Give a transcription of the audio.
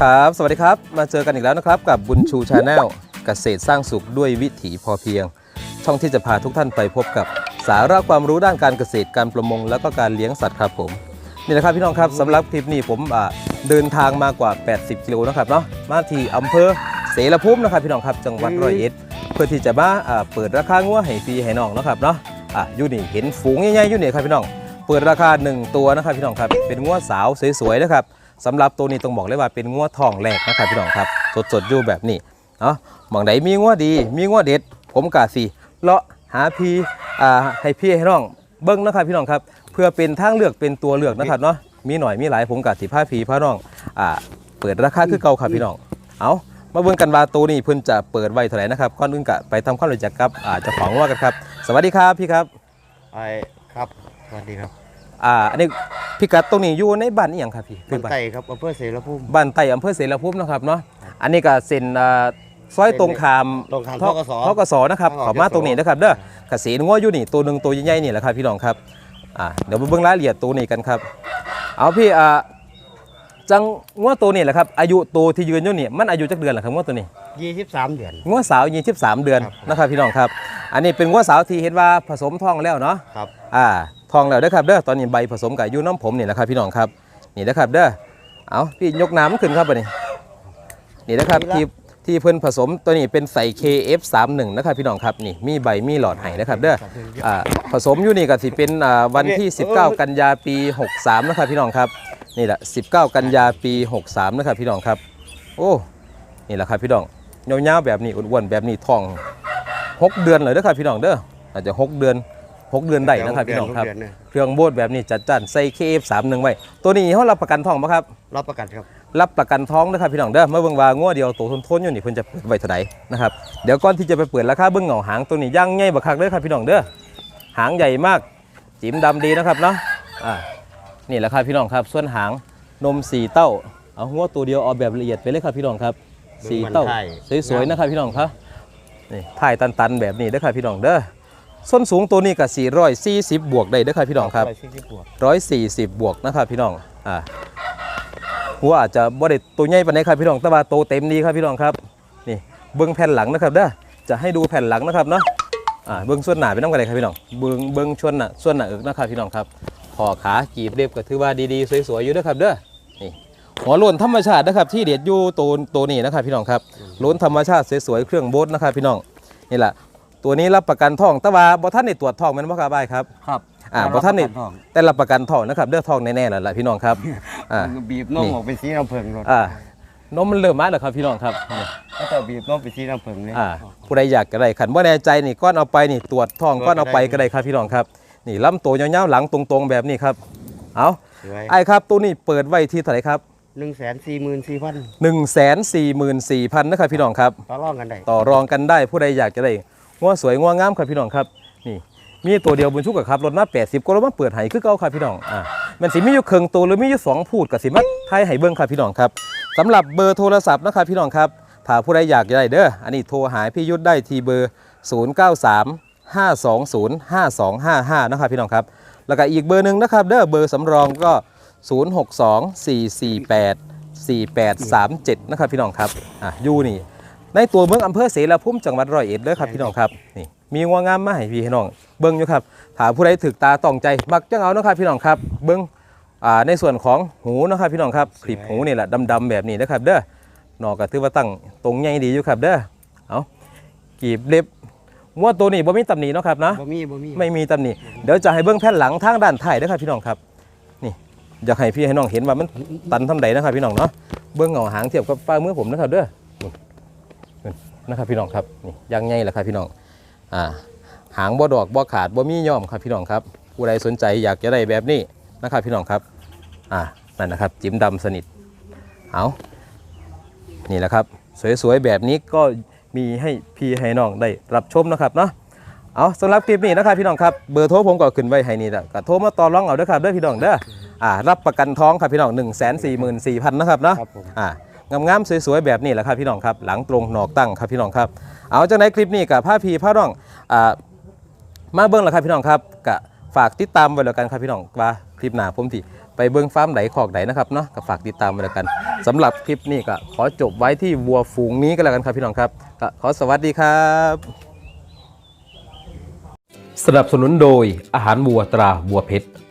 ครับ สวัสดีครับ มาเจอกันอีกแล้วนะครับ กับบุญชูชาแนลเกษตรสร้างสุขด้วยวิถีพอเพียง ช่องที่จะพาทุกท่านไปพบกับสาระความรู้ด้านการเกษตรการประมง แล้วก็การเลี้ยงสัตว์ครับผมนี่นะครับพี่น้องครับสำหรับคลิปนี้ผมเดินทางมากว่า 80 กิโลนะครับเนาะมาที่อำเภอเสรภูมินะครับพี่น้องครับจังหวัดร้อยเอ็ดเพื่อที่จะมาเปิดราคางัวให้ฟรีให้น้องนะครับเนาะอะยู่นี่เห็นฝูงใหญ่ๆอยู่นี่ครับพี่น้อง เปิดราคา 1 ตัวนะครับพี่น้องครับเป็นงัวสาวสวยๆนะครับ สำหรับตัวนี้ต้องบอกเลยว่าเป็นงัวทองแรกนะครับพี่น้องครับสดๆอยู่แบบนี้เนาะหมองใดมีงัวดี มีงัวเด็ด ผมกาสีเลาะหาพี่อ่าให้พี่ให้น้องเบิ้งนะครับพี่น้องครับ เพื่อเป็นทางเลือกเป็นตัวเลือกนะครับเนาะมีหน่อยมีหลายผมกาสีผ้าพีผ้าน้องอ่าเปิดราคาคือเก่าครับพี่น้องเอามาเบิ่งกันว่าตัวนี้เพิ่นจะเปิดไว้เท่าไหร่นะครับก่อนอื่นกะไปทำความรู้จักกับอ่าเจ้าของงัวกันครับ สวัสดีครับพี่ครับไอครับสวัสดีครับ อ่าอันนี้พิกัดตรงนี้อยู่ในบ้านอีหยังครับพี่บ้านไต่ครับอำเภอเสรภูมิบ้านไต่อำเภอเสรภูมินะครับเนาะอันนี้ก็เซ็นอ่าซอยตรงขามตรงข้ามททกสทกสนะครับทกสขอมาตรงนี้นะครับเด้อเกษตรงัวอยู่นี่ตัวหนึ่งตัวใหญ่ๆนี่แหละครับพี่น้องครับอ่าเดี๋ยวมาเบิ่งรายละเอียดตัวนี้กันครับ เอาพี่อ่าจังงัวตัวนี้แหละครับอายุตัวที่ยืนอยู่นี่มันอายุจักเดือนเหรอครับงัวตัวนี้ ยี่สิบสามเดือน งัวสาว23เดือนครับนะครับพี่น้องครับ อันนี้เป็นงัวสาวที่เห็นว่าผสมท้องแล้วเนาะครับ อ่าทองแล้วเด้อครับเด้อตอนนี้ใบผสมกับยูน้ำผมนี่แหละครับพี่น้องครับนี่นะครับเด้อเอาพี่ยกน้ำขึ้นครับบัดนี้นี่นะครับที่ที่เพิ่นผสมตัวนี้เป็นใส่ KF31 นะครับพี่น้องครับนี่มีใบมีหลอดไห้นะครับเด้ออ่าผสมอยู่นี่ก็สิเป็นอ่าวันที่ 19 กันยาปี 63นะครับพี่น้องครับนี่แหละ19 กันยาปี 63นะครับพี่น้องครับ โอ้ นี่แหละครับพี่น้อง ยาวๆแบบนี้อ้วนๆแบบนี้ทอง6เดือนเลยเด้อครับพี่น้องเด้ออาจจะ6เดือน6เดือนได้นะครับพี่น้องครับเดืเนี่ยเครื่องโบดแบบนี้จัดจ้านใส่ KF31 ไว้ตัวนี้เขารับประกันทองปะครับ รับประกันครับ รับประกันท้องนะครับพี่น้องเด้อเมื่อเบิ่งว่างัวเดียวตัวทนๆอยู่นี่เพิ่นจะเปิดไว้เท่าไหร่นะครับเดี๋ยวก่อนที่จะไปเปิดราคาเบิ่งเหงาหางตัวนี้ย่างใหญ่บักคักเด้อครับพี่น้องเด้อหางใหญ่มากจิ๋มดำดีนะครับเนาะอ่านี่แหละครับพี่น้องครับ ส่วนหางนมสีเต้าเอาหัวตัวเดียวเอาแบบละเอียดไปเลยครับพี่น้องครับ สีเต้าสวยๆนะครับพี่น้องครับนี่ถ่ายตันๆแบบนี้เด้อครับพี่น้องเด้อส้นสูงตัวนี้ก็440 บวกได้เด้อครับพี่น้องครับร้ยสี่สิบบวก140 บวกนะครับพี่น้องอ่าหัวอาจจะบ่ได้ตัวใหญ่ปานใดครับพี่น้องแต่ว่าโตเต็มดีครับพี่น้องครับนี่เบิ้งแผ่นหลังนะครับเด้อจะให้ดูแผ่นหลังนะครับเนาะอ่าเบิ้งส่วนหน้าเป็นน้ำกันเลยครับพี่น้องเบิ้งเบิ้งส่วนหน้าส่วนหน้าเอิกนะครับพี่น้องครับคอขากีบเรียบก็ถือว่าดีๆสวยๆอยู่เด้อครับเด้อนี่ หัวโล้นธรรมชาตินะครับ ที่เด็ดอยู่ตัวตัวนี้นะครับพี่น้องครับโล้นธรรมชาติสวยๆเครื่องโบดนะครับพี่น้องนี่แหละตัวนี้รับประกันทองแต่ว่าบ่ท่านได้ตรวจทองแมันบ่ครับบายครับครับอ่าบ่ท่านนี่แต่รับประกันทองนะครับเด้อทองแน่ๆแล้วล่ะพี่น้องครับอ่าบีบนมออกเป็นสีน้ำผึ้งรถอ่านมมันเริ่มมาแล้วครับพี่น้องครับนี่ก็จะบีบนมเป็นสีน้ำผึ้งเลยอ่าผู้ใดอยากก็ได้ขันว่าแน่ใจนี่ก้อนเอาไปนี่ตรวจทองตรวจก้อนเอาไปได้ก็ได้ครับพี่น้องครับ นี่ลำตัวยาวๆหลังตรงๆแบบนี้ครับเอาสวยไอ้ครับตัวนี้เปิดไว้ที่เท่าไหร่ครับ หนึ่งแสนสี่หมื่นสี่พัน1 4 4 4 0 0 0นะครับพี่น้องครับ ต่อรองกันได้ต่อรองกันได้ผู้ใดอยากจะได้งัวสวยงัวงามครับพี่น้องครับ นี่ มีตัวเดียวบนชุกกับครับรถมา80ก็รถมาเปิดให้คือเก่าครับพี่น้องอ่ามันสิมีอยู่เครื่องตัวหรือมีอยู่สองพูดกับสิมาไทยให้เบิ่งครับพี่น้องครับสำหรับเบอร์โทรศัพท์นะครับพี่น้องครับถ้าผู้ใดอยากจะได้เด้ออันนี้โทรหาพี่ยุทธได้ที่เบอร์ 093 520 5255นะครับพี่น้องครับแล้วก็อีกเบอร์หนึ่งนะครับเด้อเบอร์สำรองก็062 448 4837 นะครับพี่น้องครับอะอยู่นี่ ในตัวเมืองอำเภอเสรภูมิจังหวัดร้อยเอ็ดเด้อครับพี่น้องครับนี่มีงัวงามมาให้พี่ให้น้อง เบิ้งอยู่ครับถ้าผู้ใดถึกตาต้องใจมักจังเอานะครับพี่น้องครับ เบิ้งอ่าในส่วนของหูนะครับพี่น้องครับคลิปหูนี่แหละดำๆแบบนี้นะครับเด้อนอกก็ถือว่าตั้งตรงใหญ่ดีอยู่ครับเด้อเอากีบเล็บงัวตัวนี้บ่มีตำหนิเนาะครับนะบ่มีบ่มีไม่มีตำหนิเดี๋ยวจะให้เบิ้งแผ่นหลังทางด้านท้ายเด้อครับพี่น้องครับนี่ อยากให้พี่ให้น้องเห็นว่ามันตันทำใดนะครับพี่น้องเนาะเบิ้องเหงาหางเทียบกับฝ่ามือผมนะครับเด้อนะครับพี่น้องครับนี่ยังไงล่ะครับพี่น้องอ่าหางบ่ดอกบ่ขาดบ่มีย่อมครับพี่น้องครับผู้ใดสนใจอยากจะได้แบบนี้นะครับพี่น้องครับอ่านั่นนะครับจิ้มดำสนิทเอานี่แหละครับ สวยๆแบบนี้ก็มีให้พี่ให้น้องได้รับชมนะครับเนาะเอาสำหรับคลิปนี้นะครับพี่น้องครับเบอร์โทรผมก็ขึ้นไว้ให้นี่แหละก็โทรมาต่อรองเอาเด้อครับเด้อพี่น้องเด้อ อ่ารับประกันท้องครับพี่น้อง1 4 4 4 0 0 0นะครับเนาะครับผม อ่างามๆสวยๆแบบนี้แหละครับพี่น้องครับ หลังตรงหนอกตั้งครับพี่น้องครับ เอาจากในคลิปนี้กับผ้าพีผ้าร่องอ่ามาเบิ้งแล้วครับพี่น้องครับกะฝากติดตามไว้แล้วกันครับพี่น้องว่าคลิปหน้าผมที่ไปไปเบิ้งฟาร์มไหนขอกไหนนะครับเนาะก็ฝากติดตามมาแล้วกันสำหรับคลิปนี้ก็ขอจบไว้ที่วัวฝูงนี้ก็แล้วกันครับพี่น้องครับก็ขอสวัสดีครับ สนับสนุนโดยอาหารวัวตราวัวเพชร